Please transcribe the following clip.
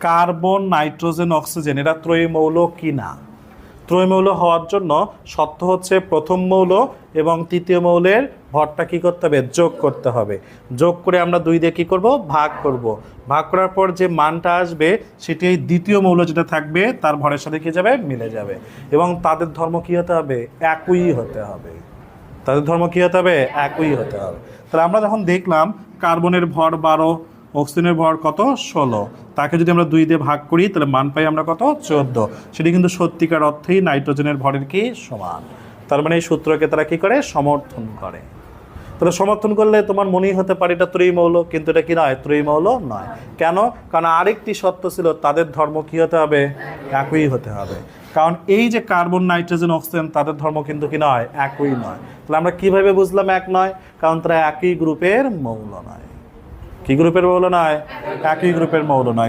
Carbon, nitrogen, oxygen, এরা ত্রয়ী মৌল কি না ত্রয়ী মৌল হওয়ার জন্য সত্য হচ্ছে প্রথম মৌল এবং তৃতীয় মৌলের ভরটা কি করতে হবে? যোগ করতে হবে। যোগ করে আমরা দুই দিয়ে কী করব? ভাগ করব। ভাগ করার পর যে মানটা আসবে, সেটি এই দ্বিতীয় মৌল যেটা থাকবে, তার ভরের সাথে কি যাবে? মিলে যাবে। এবং তাদের ধর্ম কি হতে হবে? একই হতে হবে। তাদের ধর্ম কী হতে হবে? একই হতে হবে। তাহলে আমরা যখন দেখলাম কার্বনের ভর বারো অক্সিজেনের ভর কত? ষোলো। তাকে যদি আমরা দুই দিয়ে ভাগ করি, তাহলে মান পাই আমরা কত? চোদ্দ। সেটি কিন্তু সত্যিকার অর্থেই নাইট্রোজেনের ভরের কি? সমান। তার মানে এই সূত্রকে তারা কি করে? সমর্থন করে। তাহলে সমর্থন করলে তোমার মনেই হতে পারে এটা ত্রয়ী মৌল কিন্তু এটা কি নয়? ত্রয়ী মৌল নয়। কেন? কারণ আরেকটি সত্য ছিল, তাদের ধর্ম কি হতে হবে? একই হতে হবে। কারণ এই যে কার্বন, নাইট্রোজেন, অক্সিজেন, তাদের ধর্ম কিন্তু কি নয়? একই নয়। তাহলে আমরা কীভাবে বুঝলাম এক নয়? কারণ তারা একই গ্রুপের মৌল নয়। কি গ্রুপের মৌল নয়? একই গ্রুপের মৌল নয়।